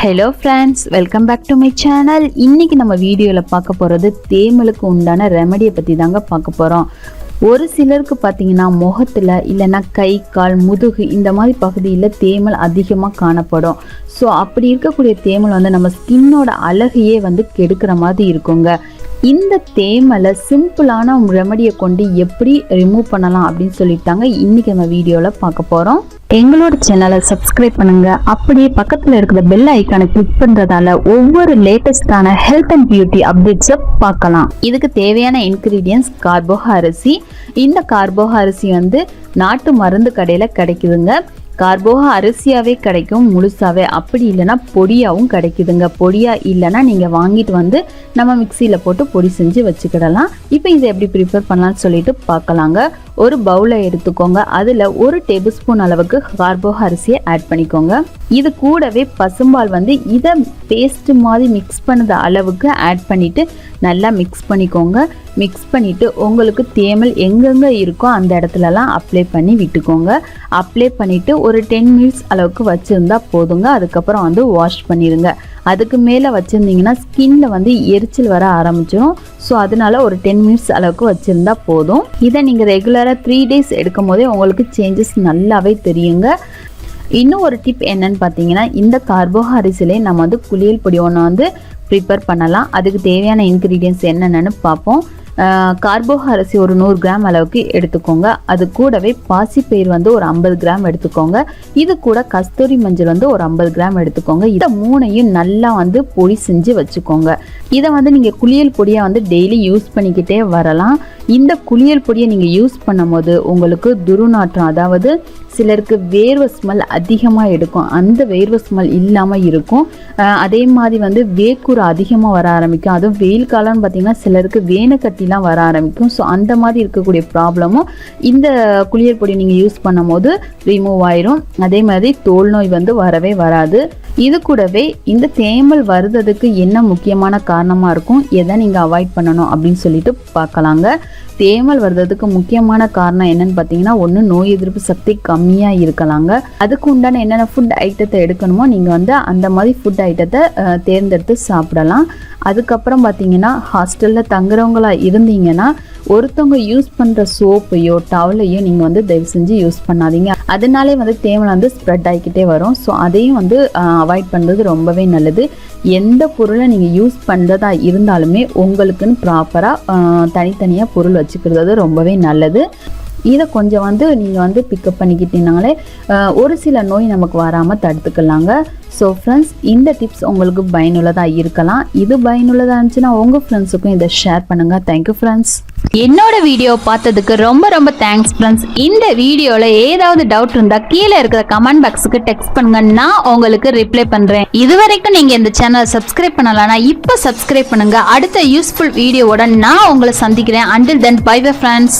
Hello friends welcome back to my channel இன்றைக்கி நம்ம வீடியோவில் பார்க்க போகிறது தேமலுக்கு உண்டான ரெமடியை பற்றி தாங்க பார்க்க போகிறோம் ஒரு சிலருக்கு பார்த்தீங்கன்னா முகத்தில் இல்லைன்னா கை கால் முதுகு இந்த மாதிரி பகுதியில் தேமல் அதிகமாக காணப்படும். ஸோ அப்படி இருக்கக்கூடிய தேமல் வந்து நம்ம ஸ்கின்னோட அழகையே வந்து கெடுக்கிற மாதிரி இருக்குங்க. இந்த தேமலை சிம்பிளான ரெமடியை கொண்டு எப்படி ரிமூவ் பண்ணலாம் அப்படின்னு சொல்லிட்டாங்க இன்னைக்கு நம்ம வீடியோவில் பார்க்க போகிறோம் எங்களோட சேனலை சப்ஸ்கிரைப் பண்ணுங்க. அப்படியே பக்கத்துல இருக்கிற பெல் ஐக்கானை கிளிக் பண்றதால ஒவ்வொரு லேட்டஸ்டான ஹெல்த் அண்ட் பியூட்டி அப்டேட்ஸை பார்க்கலாம். இதுக்கு தேவையான இன்கிரீடியன்ஸ் கார்போக அரிசி இந்த கார்போக அரிசி வந்து நாட்டு மருந்து கடையில் கிடைக்குதுங்க. கார்போக அரிசியாகவே கிடைக்கும் முழுசாகவே அப்படி இல்லைன்னா பொடியாகவும் கிடைக்குதுங்க. பொடியாக இல்லைன்னா நீங்கள் வாங்கிட்டு வந்து நம்ம மிக்சியில் போட்டு பொடி செஞ்சு வச்சுக்கிடலாம். இப்போ இதை எப்படி ப்ரிப்பேர் பண்ணலான்னு சொல்லிட்டு பார்க்கலாங்க. ஒரு பவுலை எடுத்துக்கோங்க. அதில் ஒரு டேபிள் ஸ்பூன் அளவுக்கு கார்போக அரிசியை ஆட் பண்ணிக்கோங்க. இது கூடவே பசும்பால் வந்து இதை பேஸ்ட் மாதிரி மிக்ஸ் பண்ணத அளவுக்கு ஆட் பண்ணிவிட்டு நல்லா மிக்ஸ் பண்ணிக்கோங்க. மிக்ஸ் பண்ணிவிட்டு உங்களுக்கு தேமல் எங்கெங்கே இருக்கோ அந்த இடத்துலலாம் அப்ளை பண்ணி விட்டுக்கோங்க. அப்ளை பண்ணிவிட்டு ஒரு டென் மினிட்ஸ் அளவுக்கு வச்சுருந்தா போதுங்க. அதுக்கப்புறம் வந்து வாஷ் பண்ணிடுங்க அதுக்கு மேலே வச்சுருந்தீங்கன்னா ஸ்கின்ல வந்து எரிச்சல் வர ஆரம்பிச்சிடும் ஸோ அதனால ஒரு டென் மினிட்ஸ் அளவுக்கு வச்சுருந்தா போதும். இதை நீங்கள் ரெகுலராக த்ரீ டேஸ் எடுக்கும் போதே உங்களுக்கு சேஞ்சஸ் நல்லாவே தெரியுங்க. இன்னும் ஒரு டிப் என்னன்னு பார்த்தீங்கன்னா இந்த கார்போக நம்ம வந்து குளியல் பொடி ஒன்று வந்து ப்ரிப்பேர் பண்ணலாம். அதுக்கு தேவையான இன்க்ரீடியன்ஸ் என்னென்னு பார்ப்போம் கார்போக அரிசி ஒரு நூறு கிராம் அளவுக்கு எடுத்துக்கோங்க. அது கூடவே பாசிப்பயிர் வந்து ஒரு ஐம்பது கிராம் எடுத்துக்கோங்க. இது கூட கஸ்தூரி மஞ்சள் வந்து ஒரு ஐம்பது கிராம் எடுத்துக்கோங்க. இதை மூணையும் நல்லா வந்து பொடி செஞ்சு வச்சுக்கோங்க. இதை வந்து நீங்கள் குளியல் பொடியாக வந்து டெய்லி யூஸ் பண்ணிக்கிட்டே வரலாம். இந்த குளியல் பொடியை நீங்கள் யூஸ் பண்ணும்போது உங்களுக்கு துருநாற்றம் அதாவது சிலருக்கு வேர்வை ஸ்மெல் அதிகமாக எடுக்கும். அந்த வேர்வை ஸ்மெல் இல்லாமல் இருக்கும். அதே மாதிரி வந்து வேக்கூறு அதிகமாக வர ஆரம்பிக்கும். அதுவும் வெயில் காலம்னு பார்த்தீங்கன்னா சிலருக்கு வேனக்கட்டிலாம் வர ஆரம்பிக்கும். ஸோ அந்த மாதிரி இருக்கக்கூடிய ப்ராப்ளமும் இந்த குளியல் பொடி நீங்கள் யூஸ் பண்ணும் போது ரிமூவ் ஆயிரும். அதே மாதிரி தோல் நோய் வந்து வரவே வராது. இது கூடவே இந்த தேமல் வருததுக்கு என்ன முக்கியமான காரணமாக இருக்கும்? எதை நீங்கள் அவாய்ட் பண்ணணும் அப்படின்னு சொல்லிட்டு பார்க்கலாங்க. தேமல் வருததுக்கு முக்கியமான காரணம் என்னன்னு பார்த்தீங்கன்னா ஒன்று நோய் எதிர்ப்பு சக்தி கம்மியாக இருக்கலாங்க. அதுக்கு உண்டான என்னென்ன ஃபுட் ஐட்டத்தை எடுக்கணுமோ நீங்கள் வந்து அந்த மாதிரி ஃபுட் ஐட்டத்தை அஹ், தேர்ந்தெடுத்து சாப்பிடலாம். அதுக்கப்புறம் பார்த்தீங்கன்னா ஹாஸ்டலில் தங்குறவங்களா இருந்தீங்கன்னா ஒருத்தவங்க யூஸ் பண்ணுற சோப்பையோ டவலையோ நீங்கள் வந்து தயவு செஞ்சு யூஸ் பண்ணாதீங்க. அதனாலே வந்து தேமல் வந்து ஸ்ப்ரெட் ஆகிக்கிட்டே வரும். ஸோ அதையும் வந்து அவாய்ட் பண்ணுறது ரொம்பவே நல்லது. எந்த பொருளை நீங்கள் யூஸ் பண்ணுறதா இருந்தாலுமே உங்களுக்குன்னு ப்ராப்பராக தனித்தனியாக பொருள் வச்சுக்கிறது ரொம்பவே நல்லது. இதை கொஞ்சம் வந்து நீங்கள் வந்து பிக்கப் பண்ணிக்கிட்டீங்கனாலே ஒரு சில நோய் நமக்கு வராமல் தடுத்துக்கலாங்க. ஸோ ஃப்ரெண்ட்ஸ் இந்த டிப்ஸ் உங்களுக்கு பயனுள்ளதாக இருக்கலாம். இது பயனுள்ளதாக இருந்துச்சுன்னா உங்கள் ஃப்ரெண்ட்ஸுக்கும் இதை ஷேர் பண்ணுங்கள் தேங்க்யூ ஃப்ரெண்ட்ஸ் என்னோட வீடியோ பார்த்ததுக்கு ரொம்ப ரொம்ப தேங்க்ஸ் ஃப்ரெண்ட்ஸ் இந்த வீடியோவில் ஏதாவது டவுட் இருந்தால் கீழே இருக்கிற கமெண்ட் பாக்ஸுக்கு டெக்ஸ்ட் பண்ணுங்க. நான் உங்களுக்கு ரிப்ளை பண்ணுறேன் இது வரைக்கும் நீங்கள் இந்த சேனலை சப்ஸ்கிரைப் பண்ணலாம்னா இப்போ சப்ஸ்கிரைப் பண்ணுங்கள் அடுத்த யூஸ்ஃபுல் வீடியோவோட நான் உங்களை சந்திக்கிறேன். Until then bye bye friends